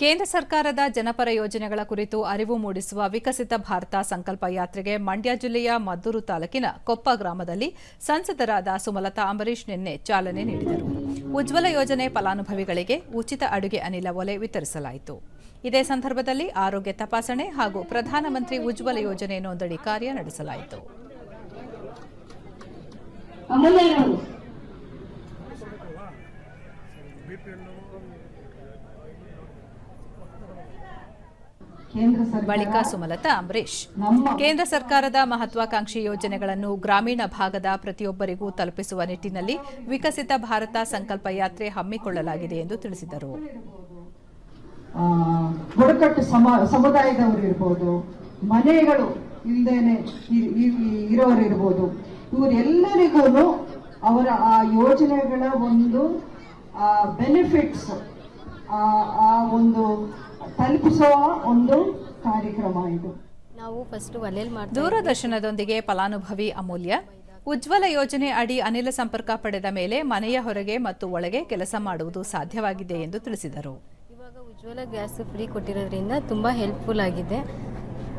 ಕೇಂದ್ರ ಸರ್ಕಾರದ ಜನಪರ ಯೋಜನೆಗಳ ಕುರಿತು ಅರಿವು ಮೂಡಿಸುವ ವಿಕಸಿತ ಭಾರತ ಸಂಕಲ್ಪ ಯಾತ್ರೆಗೆ ಮಂಡ್ಯ ಜಿಲ್ಲೆಯ ಮದ್ದೂರು ತಾಲೂಕಿನ ಕೊಪ್ಪ ಗ್ರಾಮದಲ್ಲಿ ಸಂಸದರಾದ ಸುಮಲತಾ ಅಂಬರೀಶ್ ನಿನ್ನೆ ಚಾಲನೆ ನೀಡಿದರು. ಉಜ್ವಲ ಯೋಜನೆ ಫಲಾನುಭವಿಗಳಿಗೆ ಉಚಿತ ಅಡುಗೆ ಅನಿಲ ಒಲೆ ವಿತರಿಸಲಾಯಿತು. ಇದೇ ಸಂದರ್ಭದಲ್ಲಿ ಆರೋಗ್ಯ ತಪಾಸಣೆ ಹಾಗೂ ಪ್ರಧಾನಮಂತ್ರಿ ಉಜ್ವಲ ಯೋಜನೆ ನೋಂದಣಿ ಕಾರ್ಯ ನಡೆಸಲಾಯಿತು. ಬಳಿಕ ಸುಮಲತಾ ಅಂಬರೀಶ್ ಕೇಂದ್ರ ಸರ್ಕಾರದ ಮಹತ್ವಾಕಾಂಕ್ಷಿ ಯೋಜನೆಗಳನ್ನು ಗ್ರಾಮೀಣ ಭಾಗದ ಪ್ರತಿಯೊಬ್ಬರಿಗೂ ತಲುಪಿಸುವ ನಿಟ್ಟಿನಲ್ಲಿ ವಿಕಸಿತ ಭಾರತ ಸಂಕಲ್ಪ ಯಾತ್ರೆ ಹಮ್ಮಿಕೊಳ್ಳಲಾಗಿದೆ ಎಂದು ತಿಳಿಸಿದರು. ಬುಡಕಟ್ಟು ಸಮ ಸಮುದಾಯದವರು ಇರ್ಬೋದು ಮನೆಗಳು ಇಲ್ಲದೇನೆ ಇರೋರು ಇರ್ಬೋದು ಇವರೆಲ್ಲರಿಗೂ ಅವರ ಆ ಯೋಜನೆಗಳ ಒಂದು ಬೆನಿಫಿಟ್ಸ್ ಆ ಒಂದು ತಲುಪಿಸುವ ಒಂದು ಕಾರ್ಯಕ್ರಮ ಇದು. ನಾವು ಫಸ್ಟ್ ಒಲೆಯಲ್ಲಿ ದೂರದರ್ಶನದೊಂದಿಗೆ ಫಲಾನುಭವಿ ಅಮೂಲ್ಯ. ಉಜ್ವಲ ಯೋಜನೆ ಅಡಿ ಅನಿಲ ಸಂಪರ್ಕ ಪಡೆದ ಮೇಲೆ ಮನೆಯ ಹೊರಗೆ ಮತ್ತು ಒಳಗೆ ಕೆಲಸ ಮಾಡುವುದು ಸಾಧ್ಯವಾಗಿದೆ ಎಂದು ತಿಳಿಸಿದರು. ಇವಾಗ ಉಜ್ವಲ ಗ್ಯಾಸ್ ಫ್ರೀ ಕೊಟ್ಟಿರೋದ್ರಿಂದ ತುಂಬ ಹೆಲ್ಪ್ಫುಲ್ ಆಗಿದೆ.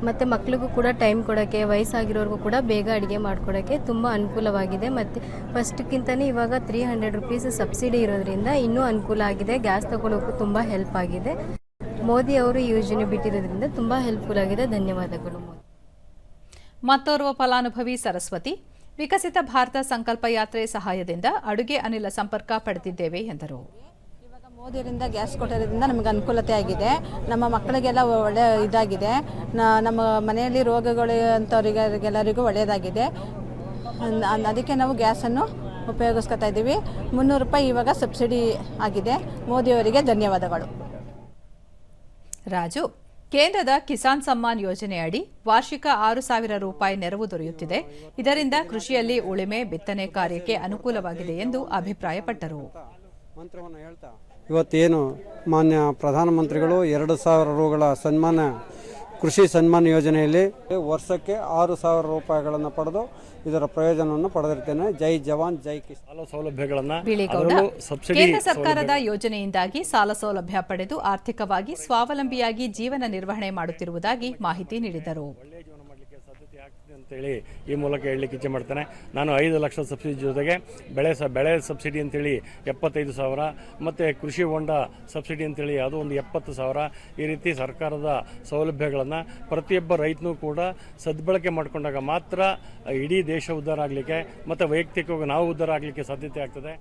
ಮತ್ತು ಮಕ್ಳಿಗೂ ಕೂಡ ಟೈಮ್ ಕೊಡೋಕ್ಕೆ ವಯಸ್ಸಾಗಿರೋರ್ಗೂ ಕೂಡ ಬೇಗ ಅಡುಗೆ ಮಾಡ್ಕೊಡೋಕ್ಕೆ ತುಂಬ ಅನುಕೂಲವಾಗಿದೆ. ಮತ್ತು ಫಸ್ಟ್ಗಿಂತನೇ ಇವಾಗ ತ್ರೀ ಹಂಡ್ರೆಡ್ ರುಪೀಸ್ ಸಬ್ಸಿಡಿ ಇರೋದ್ರಿಂದ ಇನ್ನೂ ಅನುಕೂಲ ಆಗಿದೆ. ಗ್ಯಾಸ್ ತೊಗೊಳೋಕ್ಕೂ ತುಂಬ ಹೆಲ್ಪ್ ಆಗಿದೆ. ಮೋದಿ ಅವರು ಈ ಯೋಜನೆ ಬಿಟ್ಟಿರೋದ್ರಿಂದ ತುಂಬ ಹೆಲ್ಪ್ಫುಲ್ ಆಗಿದೆ. ಧನ್ಯವಾದಗಳು ಮೋದಿ. ಮತ್ತೋರ್ವ ಫಲಾನುಭವಿ ಸರಸ್ವತಿ, ವಿಕಸಿತ ಭಾರತ ಸಂಕಲ್ಪ ಯಾತ್ರೆ ಸಹಾಯದಿಂದ ಅಡುಗೆ ಅನಿಲ ಸಂಪರ್ಕ ಪಡೆದಿದ್ದೇವೆ ಎಂದರು. ಮೋದಿಯವರಿಂದ ಗ್ಯಾಸ್ ಕೊಟ್ಟಿರೋದ್ರಿಂದ ನಮಗೆ ಅನುಕೂಲತೆ ಆಗಿದೆ. ನಮ್ಮ ಮಕ್ಕಳಿಗೆಲ್ಲ ಒಳ್ಳೆ ಇದಾಗಿದೆ. ನಮ್ಮ ಮನೆಯಲ್ಲಿ ರೋಗಗಳು ಅಂಥವ್ರಿಗೆಲ್ಲರಿಗೂ ಒಳ್ಳೆಯದಾಗಿದೆ. ಅದಕ್ಕೆ ನಾವು ಗ್ಯಾಸನ್ನು ಉಪಯೋಗಿಸ್ಕೊತಾ ಇದ್ದೀವಿ. ಮುನ್ನೂರು ರೂಪಾಯಿ ಇವಾಗ ಸಬ್ಸಿಡಿ ಆಗಿದೆ. ಮೋದಿಯವರಿಗೆ ಧನ್ಯವಾದಗಳು. ರಾಜು, ಕೇಂದ್ರದ ಕಿಸಾನ್ ಸಮ್ಮಾನ್ ಯೋಜನೆಯಡಿ ವಾರ್ಷಿಕ ಆರು ಸಾವಿರ ರೂಪಾಯಿ ನೆರವು ದೊರೆಯುತ್ತಿದೆ. ಇದರಿಂದ ಕೃಷಿಯಲ್ಲಿ ಉಳಿಮೆ, ಬಿತ್ತನೆ ಕಾರ್ಯಕ್ಕೆ ಅನುಕೂಲವಾಗಿದೆ ಎಂದು ಅಭಿಪ್ರಾಯಪಟ್ಟರು. ಮಂತ್ರವನ್ನು ಹೇಳ್ತಾ ಇವತ್ತೇನು ಮಾನ್ಯ ಪ್ರಧಾನಮಂತ್ರಿಗಳು ಎರಡು ಸಾವಿರ ರೂಗಳ ಸನ್ಮಾನ ಕೃಷಿ ಸನ್ಮಾನ ಯೋಜನೆಯಲ್ಲಿ ವರ್ಷಕ್ಕೆ ಆರು ಸಾವಿರ ರೂಪಾಯಿಗಳನ್ನು ಪಡೆದು ಇದರ ಪ್ರಯೋಜನವನ್ನು ಪಡೆದಿರ್ತೇನೆ. ಜೈ ಜವಾನ್ ಜೈ ಕಿಸಾನ್ ಸಾಲ ಸೌಲಭ್ಯಗಳನ್ನ ಕೇಂದ್ರ ಸರ್ಕಾರದ ಯೋಜನೆಯಿಂದಾಗಿ ಸಾಲ ಸೌಲಭ್ಯ ಪಡೆದು ಆರ್ಥಿಕವಾಗಿ ಸ್ವಾವಲಂಬಿಯಾಗಿ ಜೀವನ ನಿರ್ವಹಣೆ ಮಾಡುತ್ತಿರುವುದಾಗಿ ಮಾಹಿತಿ ನೀಡಿದರು. ಮಾಡಲಿಕ್ಕೆ ಆಗ್ತದೆ ಅಂತೇಳಿ ಈ ಮೂಲಕ ಹೇಳಲಿಕ್ಕೆ ಇಚ್ಛೆ ಮಾಡ್ತೇನೆ. ನಾನು ಐದು ಲಕ್ಷ ಸಬ್ಸಿಡಿ ಜೊತೆಗೆ ಬೆಳೆ ಸ, ಬೆಳೆ ಸಬ್ಸಿಡಿ ಅಂತೇಳಿ ಎಪ್ಪತ್ತೈದು ಸಾವಿರ ಮತ್ತು ಕೃಷಿ ಹೊಂಡ ಸಬ್ಸಿಡಿ ಅಂತೇಳಿ ಅದು ಒಂದು ಎಪ್ಪತ್ತು ಸಾವಿರ. ಈ ರೀತಿ ಸರ್ಕಾರದ ಸೌಲಭ್ಯಗಳನ್ನು ಪ್ರತಿಯೊಬ್ಬ ರೈತನೂ ಕೂಡ ಸದ್ಬಳಕೆ ಮಾಡಿಕೊಂಡಾಗ ಮಾತ್ರ ಇಡೀ ದೇಶ ಉದ್ಧಾರ ಆಗಲಿಕ್ಕೆ ಮತ್ತು ವೈಯಕ್ತಿಕವಾಗಿ ನಾವು ಉದ್ಧಾರ ಆಗಲಿಕ್ಕೆ ಸಾಧ್ಯತೆ ಆಗ್ತದೆ.